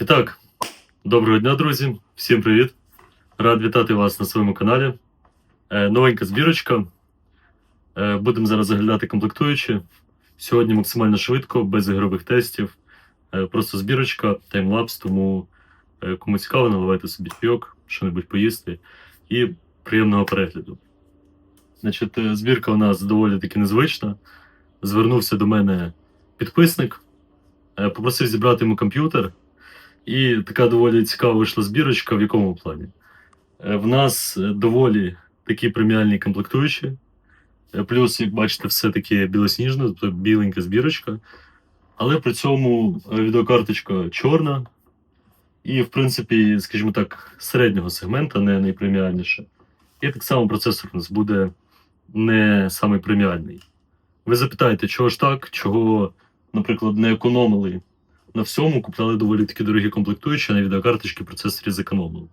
І так, доброго дня, друзі! Всім привіт! Рад вітати вас на своєму каналі. Е, новенька збірочка. Е, будемо зараз заглядати комплектуючі. Сьогодні максимально швидко, без ігрових тестів. Е, просто збірочка, таймлапс, тому е, кому цікаво, наливайте собі чайок, що-небудь поїсти і приємного перегляду. Значить, е, збірка у нас доволі таки незвична. Звернувся до мене підписник, е, попросив зібрати йому комп'ютер. І така доволі цікава вийшла збірочка. В якому плані? Е, В нас е, доволі такі преміальні комплектуючі. Е, Плюс, як бачите, все таки білосніжне, тобто біленька збірочка. Але при цьому відеокарточка чорна. І, в принципі, скажімо так, середнього сегмента, не найпреміальніше. І так само процесор у нас буде не самий преміальний. Ви запитаєте, чого ж так, чого, наприклад, не економили на всьому купляли доволі такі дорогі комплектуючі, на відеокарточки процесорі зекономили.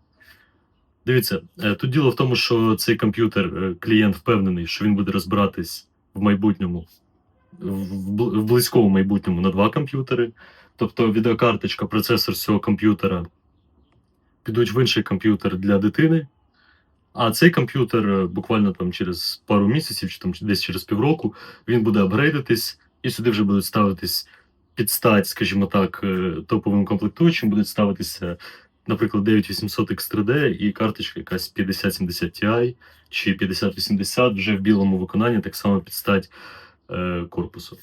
Дивіться, е, тут діло в тому, що цей комп'ютер, е, клієнт впевнений, що він буде розбиратись в майбутньому, в близькому майбутньому на два комп'ютери. Тобто відеокарточка, процесор цього комп'ютера підуть в інший комп'ютер для дитини. А цей комп'ютер е, буквально там через пару місяців, чи там десь через півроку, він буде апгрейдитись, і сюди вже будуть ставитись під стать, скажімо так, е, топовим комплектуючим будуть ставитися, наприклад, 9800 X3D і карточка якась 5070 Ti чи 5080 вже в білому виконанні, так само під стать е, корпусу.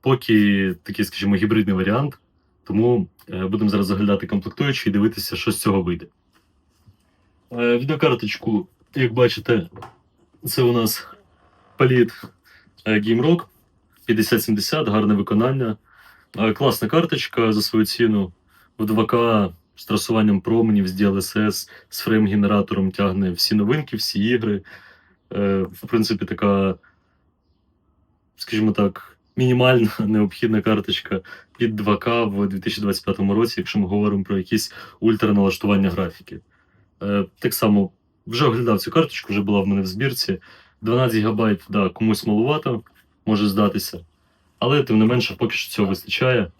Поки такий, скажімо, гібридний варіант, тому е, будемо зараз заглядати комплектуючі і дивитися, що з цього вийде. Е, відеокарточку, як бачите, це у нас Palit е, GameRock 5070, гарне виконання. Класна карточка за свою ціну. В 2К з трасуванням променів, з DLSS, з фрейм-генератором тягне всі новинки, всі ігри. Е, В принципі, така, скажімо так, мінімальна необхідна карточка під 2К в 2025 році, якщо ми говоримо про якісь ультраналаштування графіки. Е, Так само вже оглядав цю карточку, вже була в мене в збірці. 12 ГБ, да, комусь малувато, може здатися. Але тим не менше, поки що цього вистачає,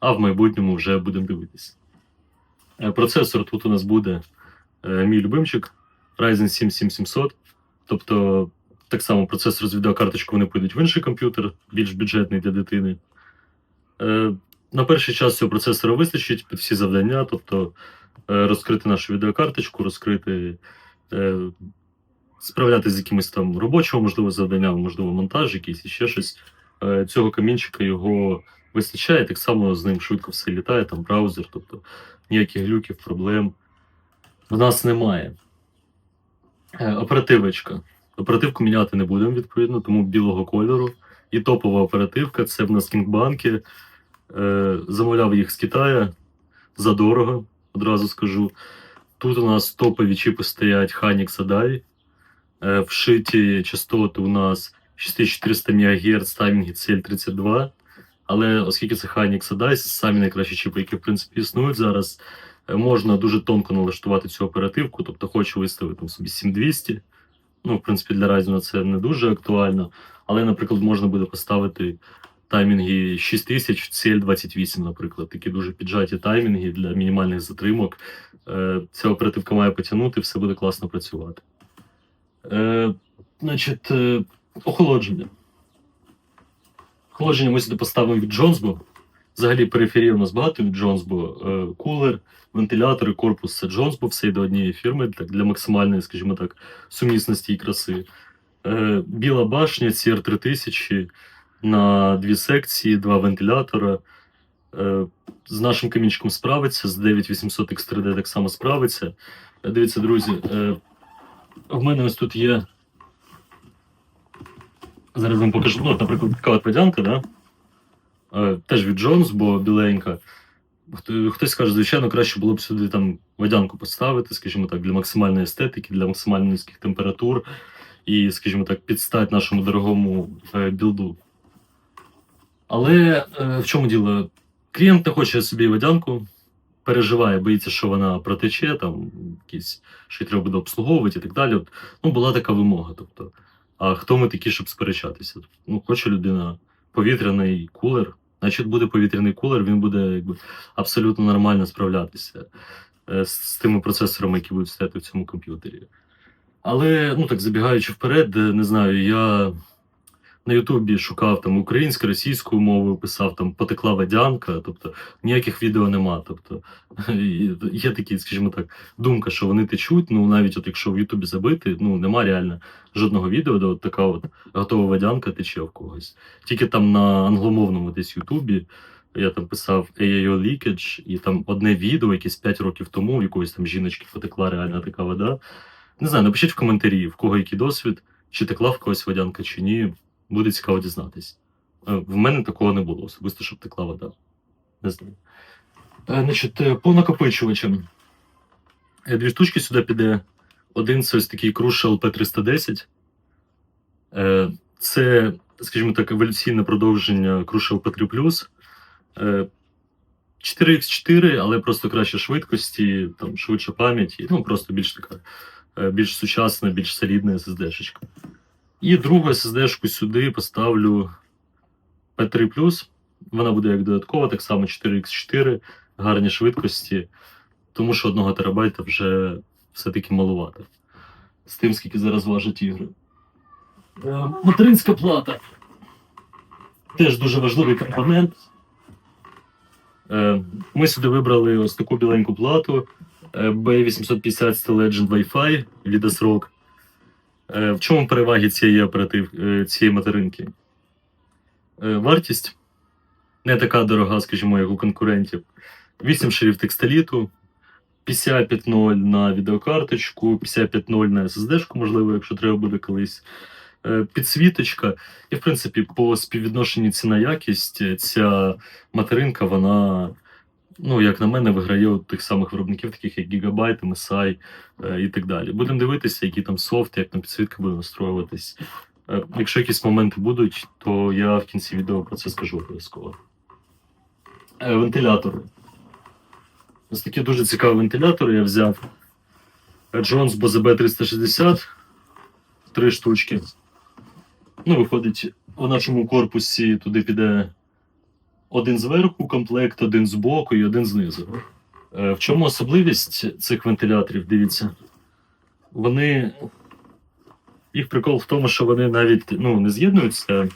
а в майбутньому вже будемо дивитися. Е, Процесор тут у нас буде е, мій любимчик Ryzen 7 7700. Тобто, так само процесор з відеокарточкою вони підуть в інший комп'ютер, більш бюджетний для дитини. Е, На перший час цього процесора вистачить під всі завдання, тобто розкрити нашу відеокарточку, розкрити, справлятися з якимось там робочими, можливо, завданнями, можливо, монтаж, якийсь і ще щось. Е, Цього камінчика його вистачає, так само з ним швидко все літає, там браузер, тобто ніяких глюків, проблем в нас немає. Е, Оперативочка. Оперативку міняти не будемо, відповідно, тому білого кольору. І топова оперативка це в нас кінгбанки. Е, замовляв їх з Китаю задорого, одразу скажу. Тут у нас топові чіпи стоять Hynix Adai. Вшиті частоти у нас 6400 МГц, таймінги CL32. Але оскільки це Hynix Adai, самі найкращі чіпи, які в принципі існують зараз, е, можна дуже тонко налаштувати цю оперативку. Тобто хочу виставити собі 7200. Ну, в принципі, для Ryzen це не дуже актуально. Але, наприклад, можна буде поставити таймінги 6000 CL28, наприклад, такі дуже піджаті таймінги для мінімальних затримок. Е, Ця оперативка має потягнути, все буде класно працювати. Е, Значить, охолодження. Охолодження ми сюди поставимо від Jonesbo. Взагалі периферії у нас багато від Jonesbo. Е, Кулер, вентилятори, корпус це Jonesbo, все йде однієї фірми так, для максимальної, скажімо так, сумісності і краси. Е, Біла башня, CR3000 на дві секції, два вентилятора. Е, З нашим камінчиком справиться, з 9800 X3D так само справиться. Дивіться, друзі, в мене ось тут є. Зараз вам покажу. Ну, наприклад, така да? Е, теж від Джонс, бо біленька. Хто- Хтось каже, звичайно, краще було б сюди там водянку поставити, скажімо так, для максимальної естетики, для максимально низьких температур і, скажімо так, підстать нашому дорогому е, білду. Але е, в чому діло? Клієнт не хоче собі водянку, переживає, боїться, що вона протече, там якісь, що її треба буде обслуговувати і так далі. От, ну, була така вимога. Тобто, а хто ми такі, щоб сперечатися? Ну, хоче людина повітряний кулер, Значить, буде повітряний кулер, він буде якби, абсолютно нормально справлятися е, з, з тими процесорами, які будуть стояти в цьому комп'ютері. Але, ну так, забігаючи вперед, е, не знаю, я на Ютубі шукав там українську, російською мовою, писав там потекла водянка, тобто ніяких відео нема. Тобто є такі, скажімо так, думка, що вони течуть. Ну навіть от якщо в Ютубі забити, ну нема реально жодного відео, де от така от готова водянка тече в когось. Тільки там на англомовному десь Ютубі. Я там писав AIO Leakage, і там одне відео, якесь 5 років тому, в якоїсь там жіночки потекла реально така вода. Не знаю, напишіть в коментарі, в кого який досвід, чи текла в когось водянка, чи ні. Буде цікаво дізнатись. Е, В мене такого не було, особисто, щоб текла вода. Не знаю. Е, Значить, е, по накопичувачам. Дві штучки сюди піде. Один це ось такий Crucial P310. Е, Це, скажімо так, еволюційне продовження Crucial P3 Е, 4x4, але просто краще швидкості, там швидше пам'яті, ну просто більш така, більш сучасна, більш солідна SSD-шечка. І другу SSD-шку сюди поставлю P3 Вона буде як додаткова, так само 4x4, гарні швидкості, тому що 1 терабайта вже все-таки малувато. З тим, скільки зараз важать ігри. Е, Материнська плата. Теж дуже важливий компонент. Е, Ми сюди вибрали ось таку біленьку плату е, B850 Steel Legend Wi-Fi від ASRock. Е, В чому переваги цієї оператив, е, цієї материнки? Е, Вартість не така дорога, скажімо, як у конкурентів. 8 шарів текстоліту, PCI 5.0 на відеокарточку, PCI 5.0 на SSD-шку, можливо, якщо треба буде колись. Підсвіточка. І, в принципі, по співвідношенню ціна-якість е, ця материнка, вона, ну, як на мене, виграє у тих самих виробників, таких як Gigabyte, MSI е, і так далі. Будемо дивитися, який там софт, як там підсвітка буде настроюватись. Е, Якщо якісь моменти будуть, то я в кінці відео про це скажу обов'язково. Е, Вентилятори. Ось такі дуже цікаві вентилятори я взяв. Jones Bose B360. Три штучки. Ну, виходить, в нашому корпусі туди піде один зверху комплект, один збоку і один знизу. Е, В чому особливість цих вентиляторів? Дивіться. Вони. Їх прикол в тому, що вони навіть ну, не з'єднуються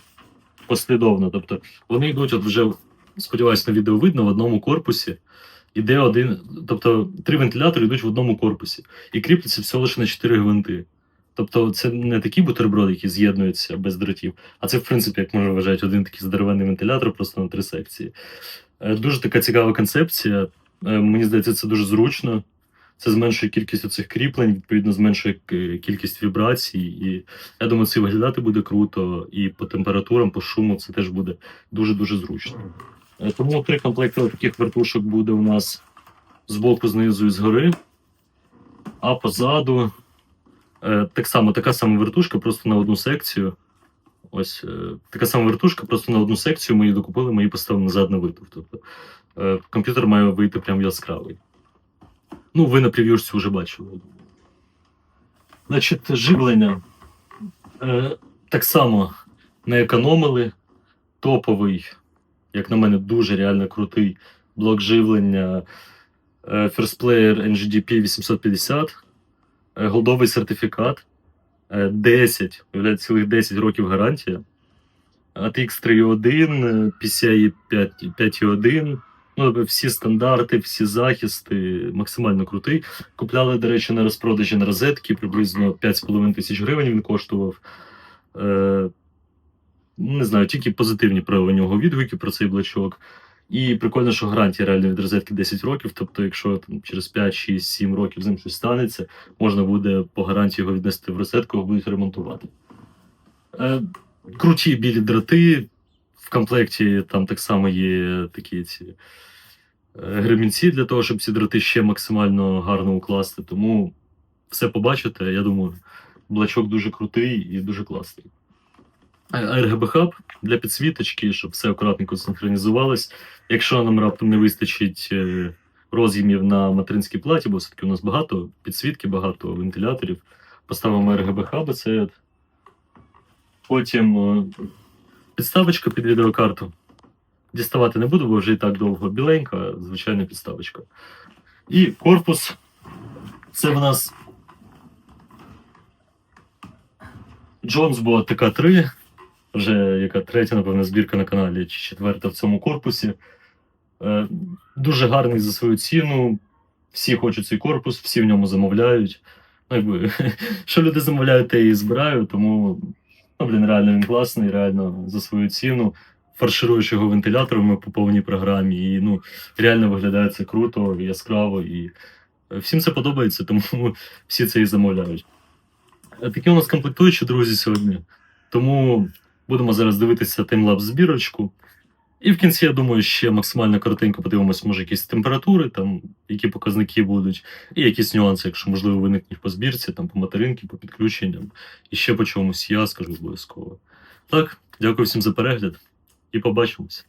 послідовно. Тобто вони йдуть, от вже, сподіваюся, на відео видно, в одному корпусі. Іде один, тобто три вентилятори йдуть в одному корпусі і кріпляться всього лише на чотири гвинти. Тобто це не такі бутерброди, які з'єднуються без дротів, а це, в принципі, як можна вважати, один такий здоровенний вентилятор просто на три секції. Е, Дуже така цікава концепція. Е, Мені здається, це дуже зручно. Це зменшує кількість оцих кріплень, відповідно, зменшує кількість вібрацій. І я думаю, це виглядати буде круто, і по температурам, по шуму це теж буде дуже-дуже зручно. Е, Тому три комплекти таких вертушок буде у нас з боку, знизу і згори. А позаду е, так само, така сама вертушка, просто на одну секцію. Ось е, така сама вертушка, просто на одну секцію ми її докупили, ми її поставили назад на витов. Тобто е, комп'ютер має вийти прям яскравий. Ну, ви на прев'юшці вже бачили. Значить, живлення. Е, так само не економили. Топовий, як на мене, дуже реально крутий блок живлення е, First Player NGDP 850. Е, Голдовий сертифікат. Е, 10, уявляєте, цілих 10 років гарантія. ATX 3.1, PCI 5.1. Ну, тобто всі стандарти, всі захисти, максимально крутий. Купляли, до речі, на розпродажі на розетки, приблизно 5,5 тисяч гривень він коштував. Е, не знаю, тільки позитивні про нього відгуки про цей блочок. І прикольно, що гарантія реально від розетки 10 років. Тобто, якщо там, через 5, 6, 7 років з ним щось станеться, можна буде по гарантії його віднести в розетку, його будуть ремонтувати. Е, круті білі дроти. В комплекті там так само є такі ці е, гремінці для того, щоб ці дроти ще максимально гарно укласти. Тому все побачите, я думаю, блачок дуже крутий і дуже класний. RGB хаб для підсвіточки, щоб все акуратненько синхронізувалось. Якщо нам раптом не вистачить е, роз'ємів на материнській платі, бо все-таки у нас багато підсвітки, багато вентиляторів, поставимо RGB хаби. Це Потім е, підставочка під відеокарту. діставати не буду, бо вже і так довго біленька, звичайна підставочка. І корпус. Це в нас Jonesbo ТК-3, вже яка третя, напевно, збірка на каналі, чи четверта в цьому корпусі. Е, Дуже гарний за свою ціну. Всі хочуть цей корпус, всі в ньому замовляють. Ну, якби, що люди замовляють, те і збираю, тому ну, блін, реально він класний, реально за свою ціну. Фаршируєш його вентиляторами по повній програмі, і ну, реально виглядає це круто, яскраво, і е, всім це подобається, тому всі це і замовляють. Е, Такі у нас комплектуючі, друзі, сьогодні. Тому будемо зараз дивитися таймлапс збірочку. І в кінці, я думаю, ще максимально коротенько подивимось, може, якісь температури, там, які показники будуть, і якісь нюанси, якщо можливо виникнуть по збірці, там, по материнці, по підключенням. І ще по чомусь я скажу обов'язково. Так, дякую всім за перегляд і побачимось.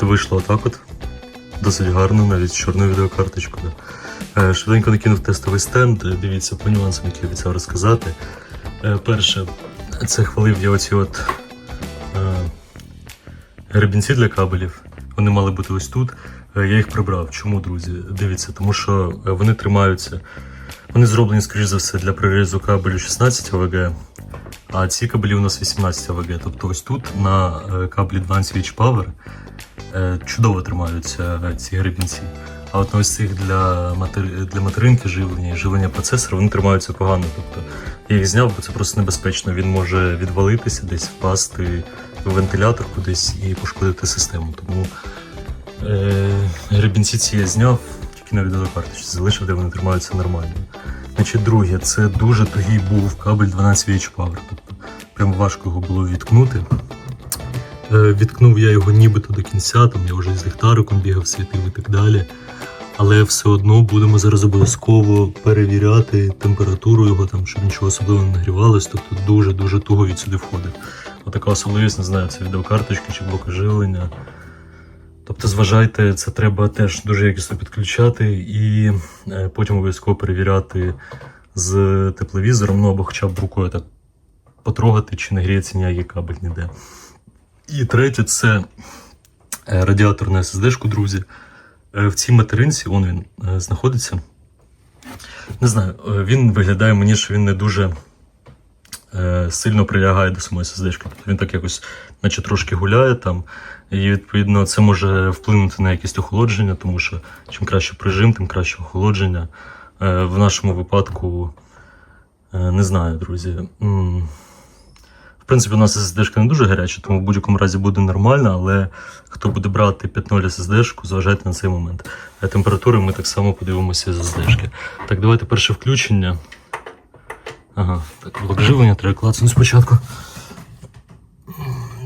От вийшло отак от. Досить гарно, навіть з чорною відеокарточкою. Е, Швиденько накинув тестовий стенд. Дивіться по нюансам, які обіцяв розказати. Е, Перше, це хвалив я оці от е, гребінці для кабелів. Вони мали бути ось тут. Я їх прибрав. Чому, друзі? Дивіться, тому що вони тримаються. Вони зроблені, скоріш за все, для прирізу кабелю 16 ОВГ, а ці кабелі у нас 18 АВГ. Тобто ось тут на Advanced Switch Power чудово тримаються е, ці гребінці. А от на ось цих для, матери... для материнки живлення і живлення процесора вони тримаються погано. Тобто я їх зняв, бо це просто небезпечно. Він може відвалитися, десь впасти в вентилятор кудись і пошкодити систему. Тому е, гребінці ці я зняв, тільки на відеокарточці залишив, де вони тримаються нормально. Значить, друге, це дуже тугий був кабель 12 VH Power. Тобто прям важко його було відкнути. Е, Відкнув я його нібито до кінця, там я вже з ліхтариком бігав, світив і так далі. Але все одно будемо зараз обов'язково перевіряти температуру його, там, щоб нічого особливо не нагрівалось. Тобто дуже-дуже туго від сюди входить. Отака особливість, не знаю, це відеокарточки чи блоки живлення. Тобто, зважайте, це треба теж дуже якісно підключати і е, потім обов'язково перевіряти з тепловізором, ну або хоча б рукою так потрогати, чи не гріється ніякий кабель ніде. І третє це е, радіатор на SSD-шку, друзі. Е, В цій материнці он він е, знаходиться. Не знаю, він виглядає мені, що він не дуже сильно прилягає до самої SSD. -шки. Тобто він так якось, наче трошки гуляє там. І відповідно це може вплинути на якість охолодження, тому що чим краще прижим, тим краще охолодження. В нашому випадку не знаю, друзі. Принципі, у нас SSD не дуже гаряча, тому в будь-якому разі буде нормально, але хто буде брати 5.0 SSD-шку, зважайте на цей момент. А температури ми так само подивимося з SSD. Так, давайте перше включення. Ага, так, блок живлення треба клацнути спочатку.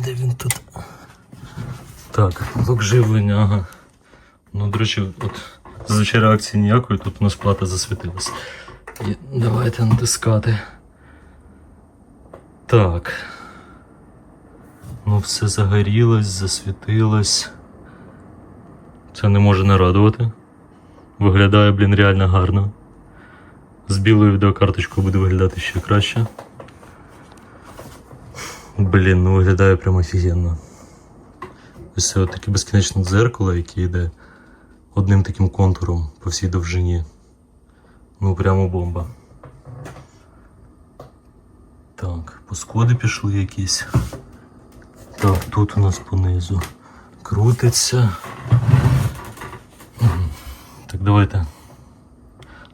Де він тут? Так, блок живлення, ага. Ну, до речі, от зазвичай реакції ніякої, тут у нас плата засвітилась. І давайте натискати. Так. Ну, все загорілось, засвітилось. Це не може не радувати. Виглядає, блін, реально гарно. З білою відеокарточкою буде виглядати ще краще. Блін, ну виглядає прямо офігенно. Ось це таке безкінечне дзеркало, яке йде одним таким контуром по всій довжині. Ну прямо бомба. Так, посходи пішли якісь. Так, тут у нас понизу крутиться. Так, давайте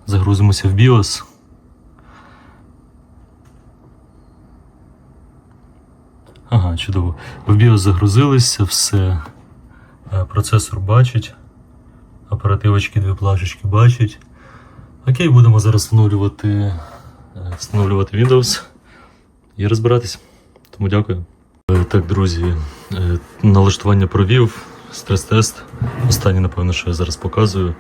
загрузимося в BIOS. Ага, чудово. В BIOS загрузилися, все. Е, Процесор бачить. Оперативочки, дві плашечки бачить. Окей, будемо зараз встановлювати, е, встановлювати Windows і розбиратись. Тому дякую. Так, друзі, е, налаштування провів, стрес-тест. Останнє, напевно, що я зараз показую.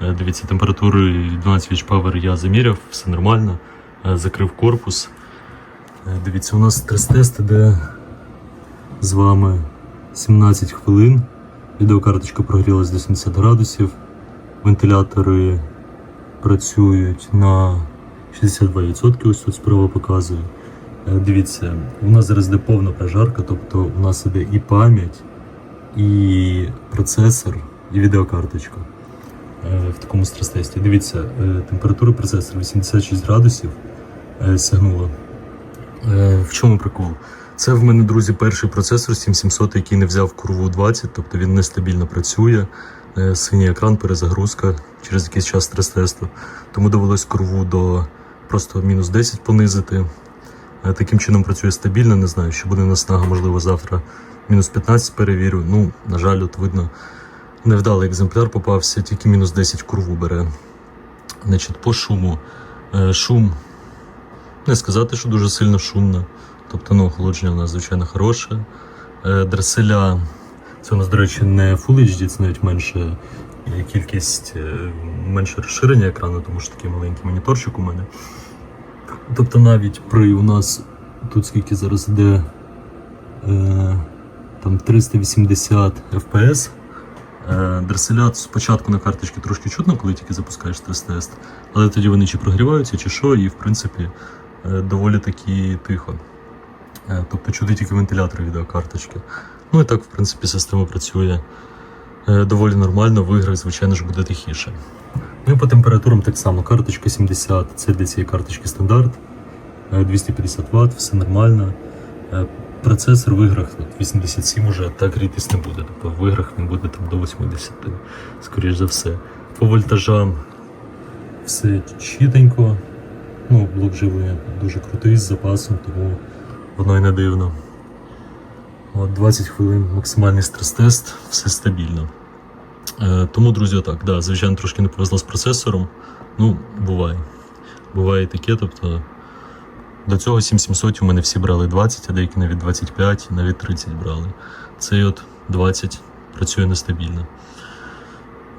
Е, Дивіться, температуру 12 Witch Power я заміряв, все нормально. Е, Закрив корпус. Дивіться, у нас стрес-тест іде з вами 17 хвилин. Відеокарточка прогрілась до 70 градусів. Вентилятори працюють на 62%, ось тут справа показує. Е, Дивіться, у нас зараз йде повна прожарка, тобто у нас іде і пам'ять, і процесор, і відеокарточка е, в такому стрес-тесті. Дивіться, е, температура процесора 86 градусів сягнула. В чому прикол? Це в мене, друзі, перший процесор 7700, який не взяв курву 20, тобто він нестабільно працює. Синій екран, перезагрузка через якийсь час стрес-тесту. Тому довелось курву до просто мінус 10 понизити. Е, Таким чином працює стабільно, не знаю, що буде наснага, можливо, завтра мінус 15 перевірю. Ну, на жаль, от видно, Невдалий екземпляр попався, тільки мінус 10 курву бере. Значить, по шуму. Е, Шум, не сказати, що дуже сильно шумно. Тобто, ну, охолодження у нас, звичайно, хороше. Е, Дреселя, це у нас, до речі, не Full HD, це навіть менше кількість, менше розширення екрану, тому що такий маленький моніторчик у мене. Тобто навіть при у нас тут скільки зараз йде е, там 380 FPS. Е, Дреселят спочатку на карточці трошки чутно, коли тільки запускаєш стрес-тест, але тоді вони чи прогріваються, чи що, і в принципі е, доволі таки тихо. Е, Тобто чути тільки вентилятор відеокарточки. Ну і так, в принципі, система працює е, доволі нормально, в іграх, звичайно ж, буде тихіше. Ну і по температурам так само. Карточка 70, це для цієї карточки стандарт. Е, 250 Вт, все нормально. Е, Процесор в іграх тут 87 уже так грітись не буде. Тобто в іграх він буде там до 80, скоріш за все. По вольтажам все чітенько. Ну, блок живлення дуже крутий з запасом, тому воно і не дивно. От 20 хвилин максимальний стрес-тест, все стабільно. Е, тому, друзі, отак, да, звичайно, трошки не повезло з процесором. Ну, буває. Буває таке, тобто. До цього 7700 у мене всі брали 20, а деякі навіть 25, навіть 30 брали. Цей от 20 працює нестабільно.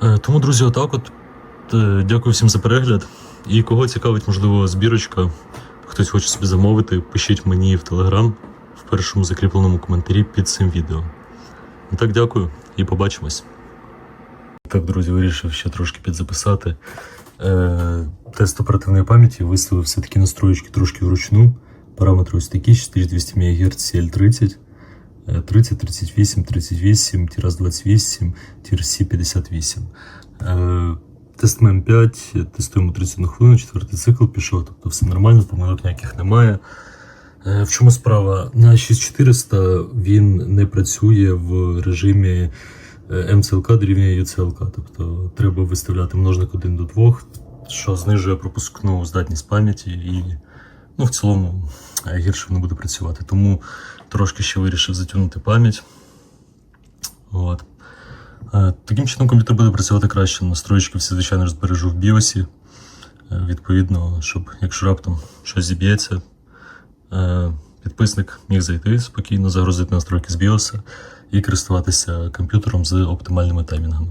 Е, Тому, друзі, отак от. Е, Дякую всім за перегляд. І кого цікавить, можливо, збірочка, хтось хоче собі замовити, пишіть мені в Телеграм в першому закріпленому коментарі під цим відео. І так, дякую і побачимось. Так, друзі, вирішив ще трошки підзаписати. Е, тест оперативної пам'яті виставив все-таки настроєчки трошки вручну. Параметри ось такі: 4200 МГц CL30, е, 30, 38, 38, тираз 28, TRC 58. Е, Тест ММ5, тестуємо 31 хвилину, четвертий цикл пішов, тобто все нормально, помилок ніяких немає. Е, В чому справа? На 6400 він не працює в режимі МЦЛК дорівнює UCLK, тобто треба виставляти множник 1 до 2, що знижує пропускну здатність пам'яті і ну, в цілому е, гірше воно буде працювати. Тому трошки ще вирішив затягнути пам'ять. От. Е, Таким чином комп'ютер буде працювати краще. Настройки всі, звичайно, збережу в. Е, Відповідно, щоб якщо раптом щось зіб'ється, е, підписник міг зайти спокійно, загрузити настройки з BIOS і користуватися комп'ютером з оптимальними таймінгами.